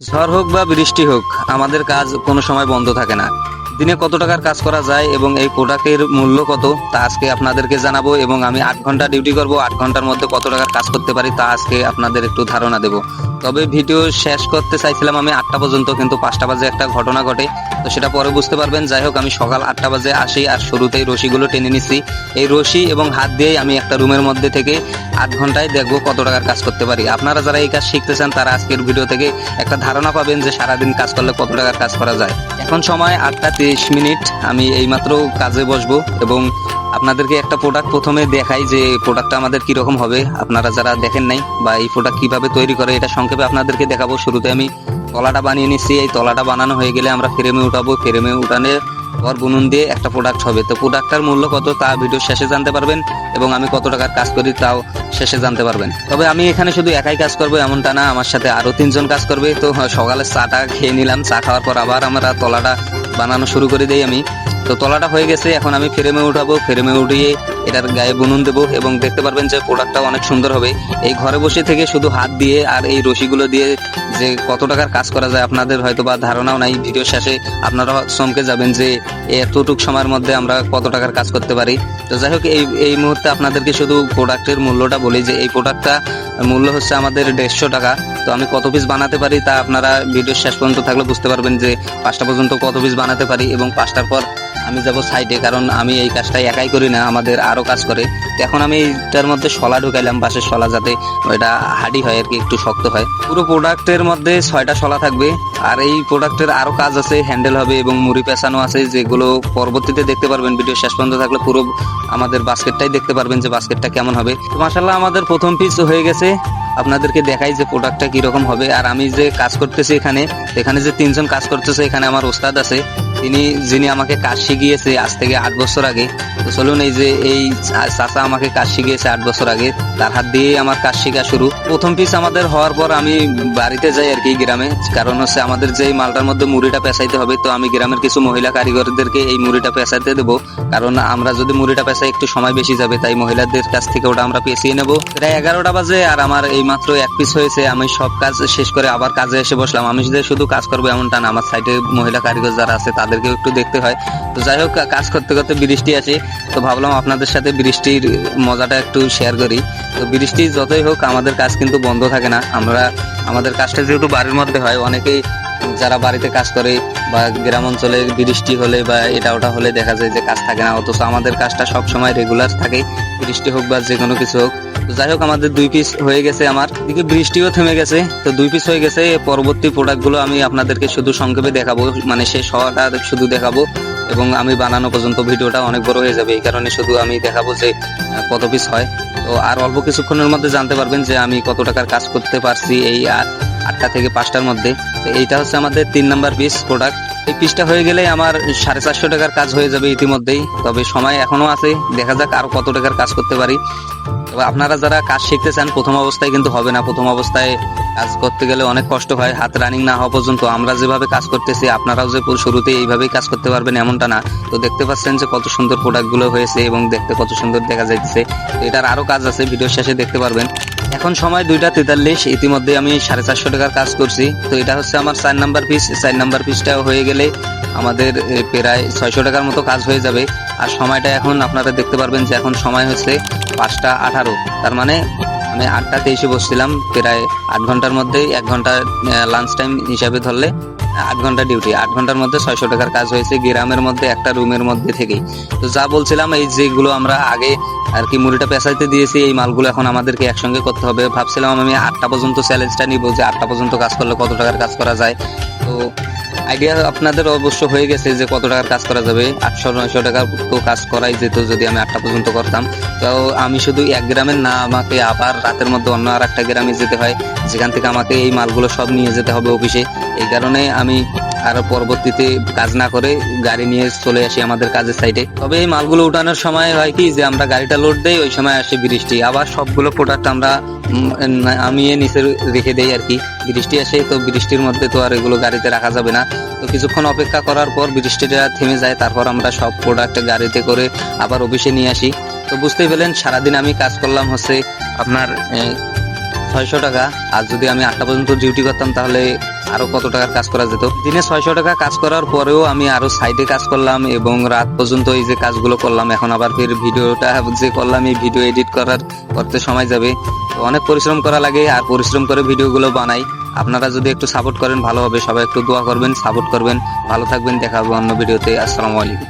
ঝড় হোক বা বৃষ্টি হোক, আমাদের কাজ কোনো সময় বন্ধ থাকে না। দিনে কত টাকার কাজ করা যায় এবং এই প্রোডাক্টের মূল্য কত, তা আজকে আপনাদেরকে জানাব এবং আমি আট ঘণ্টা ডিউটি করব, আট ঘণ্টার মধ্যে কত টাকার কাজ করতে পারি, তা আজকে আপনাদের একটু ধারণা দেব। তবে ভিডিও শেষ করতে চাইছিলাম আমি আটটা পর্যন্ত, কিন্তু পাঁচটা বাজে একটা ঘটনা ঘটে। তো সেটা পরে বুঝতে পারবেন। যাই হোক, আমি সকাল আটটা বাজে আসি আর শুরুতেই রশিগুলো টেনে নিচ্ছি এই রশি এবং হাত দিয়েই আমি একটা রুমের মধ্যে থেকে আট ঘন্টায় দেখব কত টাকার কাজ করতে পারি। আপনারা যারা এই কাজ শিখতে চান, তারা আজকের ভিডিও থেকে একটা ধারণা পাবেন যে সারাদিন কাজ করলে কত টাকার কাজ করা যায়। এখন সময় আটটা তিরিশ মিনিট। আমি এইমাত্র কাজে বসবো এবং আপনাদেরকে একটা প্রোডাক্ট প্রথমে দেখাই যে প্রোডাক্টটা আমাদের কীরকম হবে। আপনারা যারা দেখেন নাই বা এই প্রোডাক্ট কীভাবে তৈরি করে, এটা সংক্ষেপে আপনাদেরকে দেখাবো। শুরুতে আমি তলাটা বানিয়ে নিচ্ছি। এই তলাটা বানানো হয়ে গেলে আমরা ফ্রেমে উঠাবো। ফ্রেমে উঠানে পর বুনুন দিয়ে একটা প্রোডাক্ট হবে। তো প্রোডাক্টটার মূল্য কত তা ভিডিও শেষে জানতে পারবেন এবং আমি কত টাকার কাজ করি তাও শেষে জানতে পারবেন। তবে আমি এখানে শুধু একাই কাজ করব, এমনটা না। আমার সাথে আরও তিনজন কাজ করবে। তো সকালে চাটা খেয়ে নিলাম। চা খাওয়ার পর আবার আমরা তলাটা বানানো শুরু করে দিই আমি। তো তলাটা হয়ে গেছে, এখন আমি ফ্রেমে উঠাবো, ফ্রেমে উঠিয়ে এটার গায়ে বুনুন দেবো এবং দেখতে পারবেন যে প্রোডাক্টটা অনেক সুন্দর হবে। এই ঘরে বসে থেকে শুধু হাত দিয়ে আর এই রশিগুলো দিয়ে যে কত টাকার কাজ করা যায় আপনাদের হয়তো বা ধারণাও নাই। ভিডিও শেষে আপনারা চমকে যাবেন যে এতটুক সময়ের মধ্যে আমরা কত টাকার কাজ করতে পারি। তো যাই হোক, এই এই মুহূর্তে আপনাদেরকে শুধু প্রোডাক্টের মূল্যটা বলি যে এই প্রোডাক্টটা মূল্য হচ্ছে আমাদের দেড়শো টাকা। তো আমি কত পিস বানাতে পারি তা আপনারা ভিডিও শেষ পর্যন্ত থাকলে বুঝতে পারবেন যে পাঁচটা পর্যন্ত কত পিস বানাতে পারি এবং পাঁচটার পর আমি যাব সাইডে কারণ আমি এই কাজটা একাই করি না, আমাদের আরও কাজ করে। তো এখন আমি এইটার মধ্যে শলা ঢুকাইলাম বাঁশের শলা যাতে ওটা হাডি হয় আর কি, একটু শক্ত হয়। পুরো প্রোডাক্টের মধ্যে ছয়টা শলা থাকবে, আর এই প্রোডাক্টের আরও কাজ আছে হ্যান্ডেল হবে এবং মুড়ি পেঁচানো আছে, যেগুলো পরবর্তীতে দেখতে পারবেন ভিডিও শেষ পর্যন্ত থাকলে পুরো আমাদের বাস্কেটটাই দেখতে পারবেন যে বাস্কেটটা কেমন হবে। তো মাসাল্লাহ আমাদের প্রথম পিস হয়ে গেছে। আপনাদেরকে দেখাই যে প্রোডাক্টটা কীরকম হবে। আর আমি যে কাজ করতেছি এখানে এখানে যে তিনজন কাজ করতেছে, এখানে আমার ওস্তাদ আছে। তিনি, যিনি আমাকে কাজ শিখিয়েছে আজ থেকে আট বছর আগে। তো চলুন এই যে এই চাচা আমাকে কাজ শিখিয়েছে আট বছর আগে। তার হাত দিয়ে আমার কাজ শেখা শুরু। প্রথম পিস আমাদের হওয়ার পর আমি বাড়িতে যাই আর কি গ্রামে। কারণ হচ্ছে আমাদের যে মালটার মধ্যে মুড়িটা পেঁচাইতে হবে, তো আমি গ্রামের কিছু মহিলা কারিগরদেরকে এই মুড়িটা পেঁচাইতে দেবো। কারণ আমরা যদি মুড়িটা পেঁচাই, একটু সময় বেশি যাবে, তাই মহিলাদের কাছ থেকে ওটা আমরা পেঁচিয়ে নেব। প্রায় এগারোটা বাজে আর আমার এই মাত্র এক পিস হয়েছে, আমি সব কাজ শেষ করে আবার কাজে এসে বসলাম। আমি যে শুধু কাজ করব এমনটা না, আমার সাইডে মহিলা কারিগর যারা আছে, তাদেরকেও একটু দেখতে হয়। তো যাই হোক, কাজ করতে করতে বৃষ্টি আসে, তো ভাবলাম আপনাদের সাথে বৃষ্টির মজাটা একটু শেয়ার করি। তো বৃষ্টি যতই হোক, আমাদের কাজ কিন্তু বন্ধ থাকে না। আমরা, আমাদের কাজটা যেহেতু বাড়ির মধ্যে হয়, অনেকেই যারা বাড়িতে কাজ করে বা গ্রাম অঞ্চলে বৃষ্টি হলে বা এটা ওটা হলে দেখা যায় যে কাজ থাকে না। অথচ আমাদের কাজটা সব সময় রেগুলার থাকে বৃষ্টি হোক বা যে কোনো কিছু হোক যাই হোক, আমাদের দুই পিস হয়ে গেছে আমার। এদিকে বৃষ্টিও থেমে গেছে, তো দুই পিস হয়ে গেছে। পরবর্তী প্রোডাক্টগুলো আমি আপনাদেরকে শুধু সংক্ষেপে দেখাবো মানে শেষ হওয়াটা শুধু দেখাবো। এবং আমি বানানো পর্যন্ত ভিডিওটা অনেক বড় হয়ে যাবে, এই কারণে শুধু আমি দেখাবো যে কত পিস হয়। তো আর অল্প কিছুক্ষণের মধ্যে জানতে পারবেন যে আমি কত টাকার কাজ করতে পারছি এই আট- আটটা থেকে পাঁচটার মধ্যে। তো এইটা হচ্ছে আমাদের তিন নাম্বার পিস প্রোডাক্ট এই পিসটা হয়ে গেলে আমার সাড়ে চারশো টাকার কাজ হয়ে যাবে ইতিমধ্যেই। তবে সময় এখনও আছে, দেখা যাক আরও কত টাকার কাজ করতে পারি। তবে আপনারা যারা কাজ শিখতে চান, প্রথম অবস্থায় কিন্তু হবে না। প্রথম অবস্থায় কাজ করতে গেলে অনেক কষ্ট হয়, হাত রানিং না হওয়া পর্যন্ত। আমরা যেভাবে কাজ করতেছি, আপনারাও যে শুরুতে এইভাবেই কাজ করতে পারবেন এমনটা না। তো দেখতে পাচ্ছেন যে কত সুন্দর প্রোডাক্টগুলো হয়েছে এবং দেখতে কত সুন্দর দেখা যাইতেছে। এটার আরও কাজ আছে ভিডিও শেষে দেখতে পারবেন। এখন সময় দুইটা তেতাল্লিশ, ইতিমধ্যে আমি সাড়ে চারশো টাকার কাজ করছি। তো এটা হচ্ছে আমার চার নাম্বার পিস চার নাম্বার পিসটা হয়ে গেলে আমাদের প্রায় ছয়শো টাকার মতো কাজ হয়ে যাবে। আর সময়টা এখন আপনারা দেখতে পারবেন যে এখন সময় হচ্ছে পাঁচটা আঠারো। তার মানে আমি আটটা তেইশে বসছিলাম, প্রায় আট ঘণ্টার মধ্যে এক ঘণ্টা লাঞ্চ টাইম হিসাবে ধরলে আট ঘণ্টা ডিউটি আট ঘণ্টার মধ্যে ছয়শো টাকার কাজ হয়েছে, গ্রামের মধ্যে একটা রুমের মধ্যে থেকেই। তো যা বলছিলাম, এই যেগুলো আমরা আগে আর কি মুড়িটা পেঁচাইতে দিয়েছি, এই মালগুলো এখন আমাদেরকে একসঙ্গে করতে হবে। ভাবছিলাম আমি আটটা পর্যন্ত চ্যালেঞ্জটা নিব, যে আটটা পর্যন্ত কাজ করলে কত টাকার কাজ করা যায়। তো আইডিয়া আপনাদের অবশ্য হয়ে গেছে যে কত টাকার কাজ করা যাবে। আটশো, নয়শো টাকার তো কাজ করাই যেত যদি আমি আটটা পর্যন্ত করতাম। তো আমি শুধু এক গ্রামের না, আমাকে আবার রাতের মধ্যে অন্য আর একটা গ্রামে যেতে হয়। যেখান থেকে আমাকে এই মালগুলো সব নিয়ে যেতে হবে অফিসে। এই কারণে আমি আর পরবর্তীতে কাজ না করে গাড়ি নিয়ে চলে আসি আমাদের কাজের সাইডে তবে এই মালগুলো উঠানোর সময় হয় কি যে আমরা গাড়িটা লোড দেই, ওই সময় আসে বৃষ্টি। আবার সবগুলো প্রোডাক্ট আমরা নামিয়ে নিচে রেখে দেই আর কি। বৃষ্টি আসে তো বৃষ্টির মধ্যে তো আর এগুলো গাড়িতে রাখা যাবে না। তো কিছুক্ষণ অপেক্ষা করার পর বৃষ্টিটা থেমে যায়, তারপর আমরা সব প্রোডাক্ট গাড়িতে করে আবার অফিসে নিয়ে আসি। তো বুঝতেই পেলেন, সারাদিন আমি কাজ করলাম হচ্ছে আপনার ছয়শো টাকা। আর যদি আমি আটটা পর্যন্ত ডিউটি করতাম তাহলে আরও কত টাকার কাজ করা যেত? দিনে ছয়শো টাকা কাজ করার পরেও আমি আরও সাইডে কাজ করলাম এবং রাত পর্যন্ত এই যে কাজগুলো করলাম, এখন আবার ফের ভিডিওটা যে করলাম, এই ভিডিও এডিট করার করতে সময় যাবে। অনেক পরিশ্রম করা লাগে আর পরিশ্রম করে ভিডিওগুলো বানাই। আপনারা যদি একটু সাপোর্ট করেন, ভালো হবে। সবাই একটু দোয়া করবেন সাপোর্ট করবেন। ভালো থাকবেন দেখাবো অন্য ভিডিওতে। আসসালামু আলাইকুম।